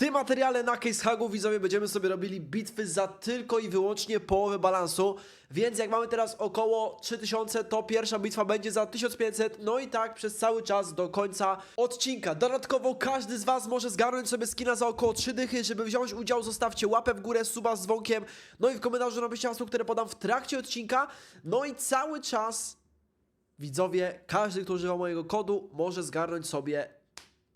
tym materiale na Case Hugu widzowie będziemy sobie robili bitwy za tylko i wyłącznie połowę balansu, więc jak mamy teraz około 3000, to pierwsza bitwa będzie za 1500, no i tak przez cały czas do końca odcinka. Dodatkowo każdy z Was może zgarnąć sobie skina za około 3 dychy, żeby wziąć udział zostawcie łapę w górę, suba z dzwonkiem, no i w komentarzu napiszcie hasło, które podam w trakcie odcinka, no i cały czas widzowie, każdy kto używa mojego kodu może zgarnąć sobie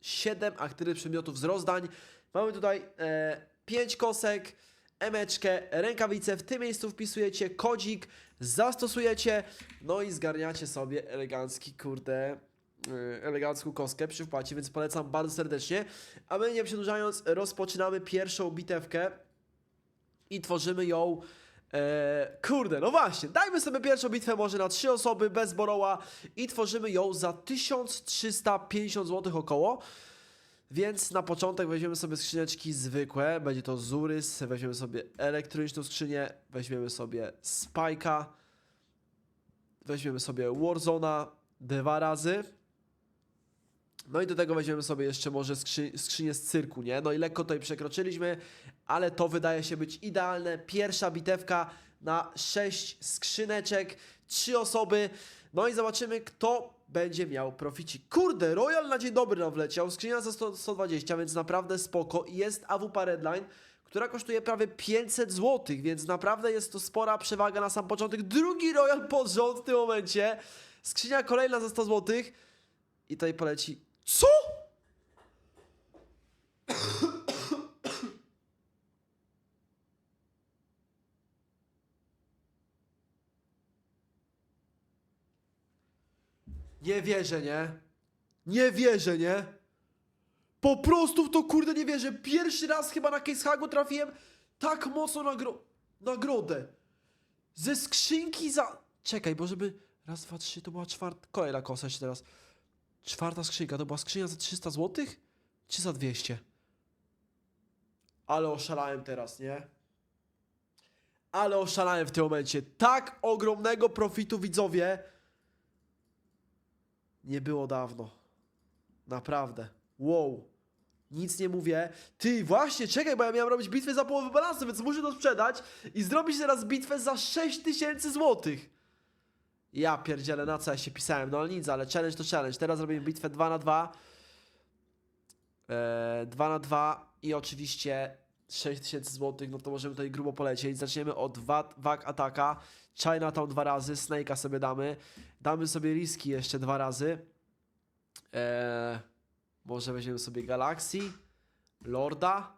7 aktywnych przedmiotów z rozdań. Mamy tutaj e, 5 kosek, emeczkę, rękawice. W tym miejscu wpisujecie kodzik, zastosujecie, no i zgarniacie sobie elegancki, kurde, e, elegancką kostkę przy wpłacie, więc polecam bardzo serdecznie. A my nie przedłużając, rozpoczynamy pierwszą bitewkę i tworzymy ją. E, kurde, no właśnie, dajmy sobie pierwszą bitwę może na trzy osoby bez boroła i tworzymy ją za 1350 zł około. Więc na początek weźmiemy sobie skrzyneczki zwykłe, będzie to Zurys, weźmiemy sobie elektroniczną skrzynię, weźmiemy sobie Spike'a, weźmiemy sobie Warzona dwa razy. No i do tego weźmiemy sobie jeszcze może skrzy skrzynię z cyrku, nie? No i lekko tutaj przekroczyliśmy, ale to wydaje się być idealne. Pierwsza bitewka na 6 skrzyneczek, 3 osoby. No i zobaczymy, kto będzie miał profici. Kurde, Royal na dzień dobry nam wleciał, skrzynia za 100, 120, więc naprawdę spoko. Jest AWP Redline, która kosztuje prawie 500 zł, więc naprawdę jest to spora przewaga na sam początek. Drugi Royal pod rząd w tym momencie. Skrzynia kolejna za 100 zł. I tutaj poleci. Co? Nie wierzę, nie? Nie wierzę, nie? Po prostu w to kurde nie wierzę. Pierwszy raz chyba na Case Hagu trafiłem tak mocno nagro nagrodę. Ze skrzynki za... Czekaj, bo żeby... Raz, dwa, trzy, to była czwarta... Kolejna kosa jeszcze teraz. Czwarta skrzynka, to była skrzynia za 300 zł? Czy za 200? Ale oszalałem teraz, nie? Ale oszalałem w tym momencie. Tak ogromnego profitu widzowie nie było dawno. Naprawdę. Wow. Nic nie mówię. Ty, właśnie, czekaj, bo ja miałem robić bitwę za połowę balansu, więc muszę to sprzedać i zrobić teraz bitwę za 6000 złotych. Ja pierdzielę, na co ja się pisałem, no ale nic, ale challenge to challenge. Teraz robimy bitwę 2 na 2 eee, 2 na 2 i oczywiście 6000 zł, no to możemy tutaj grubo polecieć. Zaczniemy od Wag Ataka, Chinatown dwa razy, Snake'a sobie damy, damy sobie Riski jeszcze dwa razy. Eee, może weźmiemy sobie Galaxy, Lorda,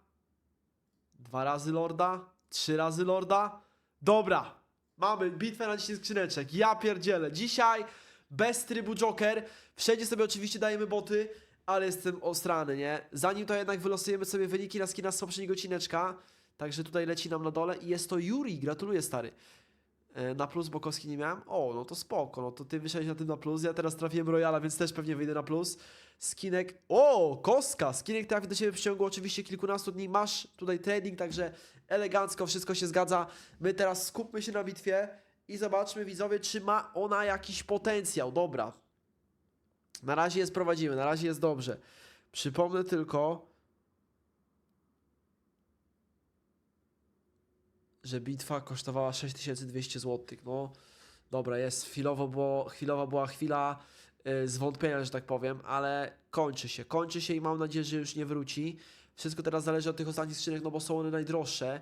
dwa razy Lorda, trzy razy Lorda. Dobra, mamy bitwę na 10 skrzyneczek. Ja pierdzielę. Dzisiaj bez trybu Joker. Wszędzie sobie oczywiście dajemy boty, ale jestem ostrany, nie? Zanim to jednak wylosujemy sobie wyniki na skina z poprzedniego odcineczka, także tutaj leci nam na dole i jest to Yuri. Gratuluję, stary. E, Na plus Bokowski nie miałem? O, no to spoko, no to ty wyszedłeś na tym na plus, ja teraz trafiłem Royala, więc też pewnie wyjdę na plus. Skinek, o, Koska, Skinek trafi do Ciebie w ciągu oczywiście kilkunastu dni, masz tutaj trading, także elegancko, wszystko się zgadza. My teraz skupmy się na bitwie i zobaczmy widzowie, czy ma ona jakiś potencjał, dobra. Na razie jest prowadzimy, na razie jest dobrze. Przypomnę tylko, że bitwa kosztowała 6200 zł. No dobra, jest, chwilowo było, chwilowa była chwila y, zwątpienia, że tak powiem, ale kończy się, kończy się i mam nadzieję, że już nie wróci. Wszystko teraz zależy od tych ostatnich skrzynek, no bo są one najdroższe.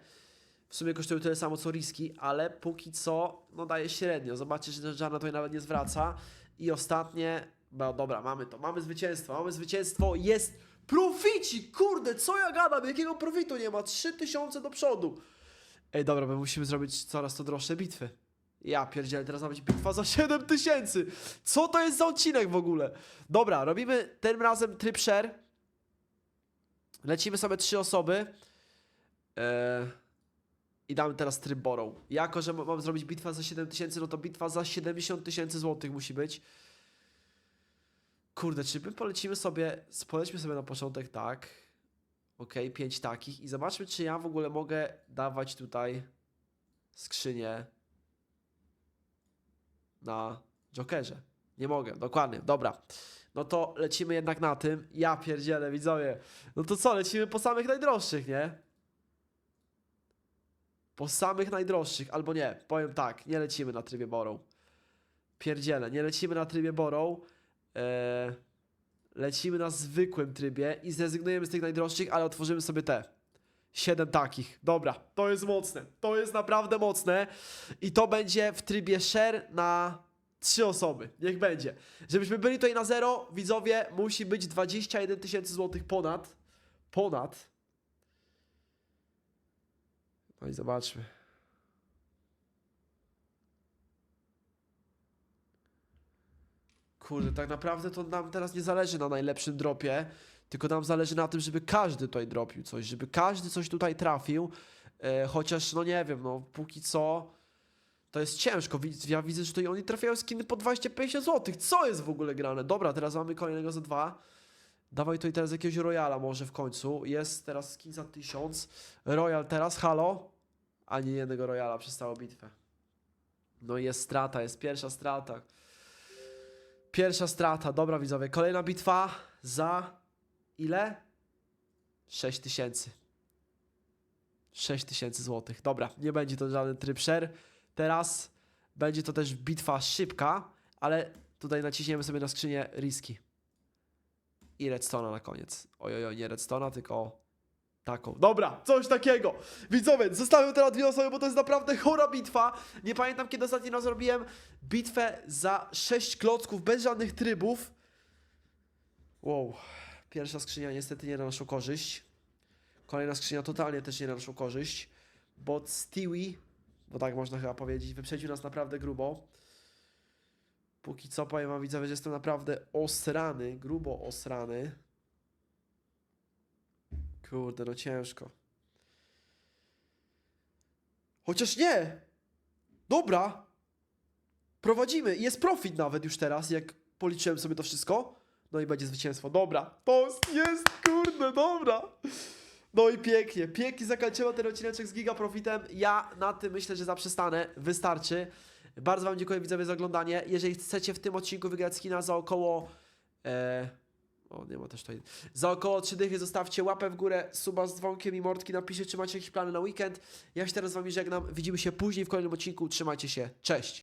W sumie kosztują tyle samo co riski, ale póki co no daje średnio. Zobaczcie, że Żarna tutaj nawet nie zwraca. I ostatnie, no dobra, mamy to, mamy zwycięstwo, mamy zwycięstwo, jest profici, kurde, co ja gadam, jakiego profitu nie ma, 3000 do przodu. Ej, dobra, my musimy zrobić coraz to droższe bitwy. Ja pierdzielę, teraz ma być bitwa za 7000. Co to jest za odcinek w ogóle? Dobra, robimy tym razem tryb share. Lecimy sobie trzy osoby. Eee, I damy teraz tryb borrow. Jako, że mam zrobić bitwę za 7000, no to bitwa za 70 tysięcy złotych musi być. Kurde, czy my polecimy sobie, polećmy sobie na początek tak. Ok, pięć takich i zobaczmy, czy ja w ogóle mogę dawać tutaj skrzynię na Jokerze. Nie mogę, dokładnie, dobra. no to lecimy jednak na tym. Ja pierdzielę, widzowie. No to co, lecimy po samych najdroższych, nie? Po samych najdroższych, albo nie, powiem tak, nie lecimy na trybie Borrow. Pierdzielę, nie lecimy na trybie Borrow. Eee, lecimy na zwykłym trybie i zrezygnujemy z tych najdroższych, ale otworzymy sobie te. Siedem takich. Dobra, to jest mocne. To jest naprawdę mocne. I to będzie w trybie share na trzy osoby. Niech będzie. Żebyśmy byli tutaj na zero, widzowie, musi być 21 tysięcy złotych ponad. Ponad. No i zobaczmy. Kurde, tak naprawdę to nam teraz nie zależy na najlepszym dropie, tylko nam zależy na tym, żeby każdy tutaj dropił coś, żeby każdy coś tutaj trafił. E, chociaż, no nie wiem, no póki co to jest ciężko. Ja widzę, że tutaj oni trafiają skiny po 250 zł. Co jest w ogóle grane? Dobra, teraz mamy kolejnego za dwa. Dawaj tutaj teraz jakiegoś Royala może w końcu. Jest teraz skin za 1000. Royal teraz, halo? Ani jednego Royala przez całą bitwę. No i jest strata, jest pierwsza strata. Pierwsza strata, dobra widzowie. Kolejna bitwa za ile? 6 tysięcy. 6 tysięcy złotych. Dobra, nie będzie to żaden tryb share. Teraz będzie to też bitwa szybka, ale tutaj naciśniemy sobie na skrzynię riski. I redstone'a na koniec. Ojoj, nie redstone'a, tylko taką. Dobra, coś takiego. Widzowie, zostawiam teraz dwie osoby, bo to jest naprawdę chora bitwa. Nie pamiętam, kiedy ostatni raz robiłem bitwę za 6 klocków bez żadnych trybów. Wow. Pierwsza skrzynia niestety nie na naszą korzyść. Kolejna skrzynia totalnie też nie na naszą korzyść. Bot Stewie, bo tak można chyba powiedzieć, wyprzedził nas naprawdę grubo. Póki co powiem wam widzowie, że jestem naprawdę osrany, grubo osrany. Kurde, no ciężko. Chociaż nie! Dobra! Prowadzimy. Jest profit nawet już teraz, jak policzyłem sobie to wszystko. No i będzie zwycięstwo. Dobra. To jest, kurde, dobra. No i pięknie. Pięknie zakończyłem ten odcineczek z Giga Profitem. Ja na tym myślę, że zaprzestanę. Wystarczy. Bardzo Wam dziękuję widzowie za oglądanie. Jeżeli chcecie w tym odcinku wygrać skina za około... E, o, nie ma też tutaj. Za około 3 dychy zostawcie łapę w górę, suba z dzwonkiem i mordki. Napiszcie, czy macie jakieś plany na weekend. Ja się teraz z Wami żegnam. Widzimy się później w kolejnym odcinku. Trzymajcie się. Cześć!